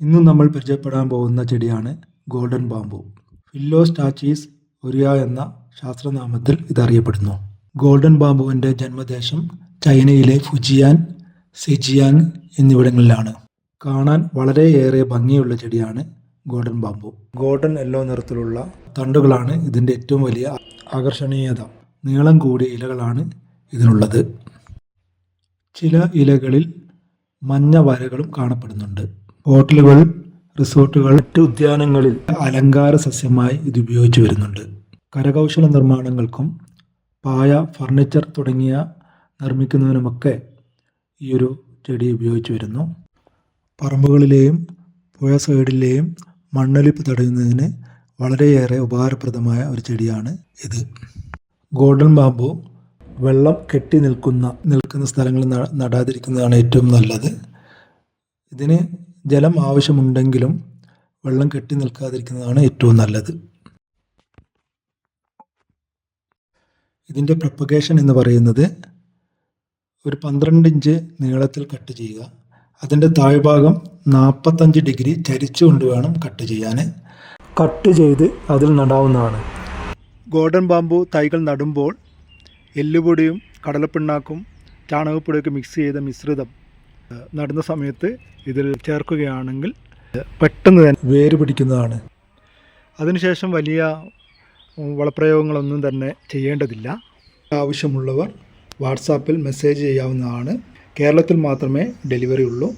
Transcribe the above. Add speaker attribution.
Speaker 1: ഇന്ന് നമ്മൾ പരിചയപ്പെടാൻ പോകുന്ന ചെടിയാണ് ഗോൾഡൻ ബാംബു. ഫില്ലോസ്റ്റാച്ചീസ് ഒരിയ എന്ന ശാസ്ത്രനാമത്തിൽ ഇതറിയപ്പെടുന്നു. ഗോൾഡൻ ബാംബുവിന്റെ ജന്മദേശം ചൈനയിലെ ഫുജിയാൻ സിജിയാങ് എന്നിവിടങ്ങളിലാണ്. കാണാൻ വളരെയേറെ ഭംഗിയുള്ള ചെടിയാണ് ഗോൾഡൻ ബാംബു. ഗോൾഡൻ യെല്ലോ നിറത്തിലുള്ള തണ്ടുകളാണ് ഇതിന്റെ ഏറ്റവും വലിയ ആകർഷണീയത. നീളം കൂടിയ ഇലകളാണ് ഇതിനുള്ളത്. ചില ഇലകളിൽ മഞ്ഞ വരകളും കാണപ്പെടുന്നുണ്ട്. ഹോട്ടലുകൾ റിസോർട്ടുകൾ മറ്റ് ഉദ്യാനങ്ങളിൽ അലങ്കാര സസ്യമായി ഇത് ഉപയോഗിച്ചു വരുന്നുണ്ട്. കരകൗശല നിർമ്മാണങ്ങൾക്കും പായ ഫർണിച്ചർ തുടങ്ങിയ നിർമ്മിക്കുന്നതിനുമൊക്കെ ഈ ഒരു ചെടി ഉപയോഗിച്ചു വരുന്നു. പറമ്പുകളിലെയും പുഴ സൈഡിലെയും മണ്ണൊലിപ്പ് തടയുന്നതിന് വളരെയേറെ ഉപകാരപ്രദമായ ഒരു ചെടിയാണ് ഇത്. ഗോൾഡൻ ബാമ്പു വെള്ളം കെട്ടി നിൽക്കുന്ന നിൽക്കുന്ന സ്ഥലങ്ങളിൽ നടാതിരിക്കുന്നതാണ് ഏറ്റവും നല്ലത്. ഇതിന് ജലം ആവശ്യമുണ്ടെങ്കിലും വെള്ളം കെട്ടി നിൽക്കാതിരിക്കുന്നതാണ് ഏറ്റവും നല്ലത്. ഇതിന്റെ പ്രപ്പഗേഷൻ എന്ന് പറയുന്നത് ഒരു പന്ത്രണ്ട് ഇഞ്ച് നീളത്തിൽ കട്ട് ചെയ്യുക. അതിന്റെ താഴ്ഭാഗം നാൽപ്പത്തഞ്ച് ഡിഗ്രി ചരിച്ചുകൊണ്ട് വേണം കട്ട് ചെയ്യാൻ. കട്ട് ചെയ്ത് അതിൽ നടാവുന്നതാണ്. ഗോൾഡൻ ബാമ്പു തൈകൾ നടുമ്പോൾ എല്ലുപൊടിയും കടലപ്പിണ്ണാക്കും ചാണകപ്പൊടിയൊക്കെ മിക്സ് ചെയ്ത മിശ്രിതം നടുന്ന സമയത്ത് ഇതിൽ ചേർക്കുകയാണെങ്കിൽ പെട്ടെന്ന് തന്നെ വേര് പിടിക്കുന്നതാണ്. അതിനുശേഷം വലിയ വളപ്രയോഗങ്ങളൊന്നും തന്നെ ചെയ്യേണ്ടതില്ല. ആവശ്യമുള്ളവർ വാട്സാപ്പിൽ മെസ്സേജ് ചെയ്യാവുന്നതാണ്. കേരളത്തിൽ മാത്രമേ ഡെലിവറി ഉള്ളൂ.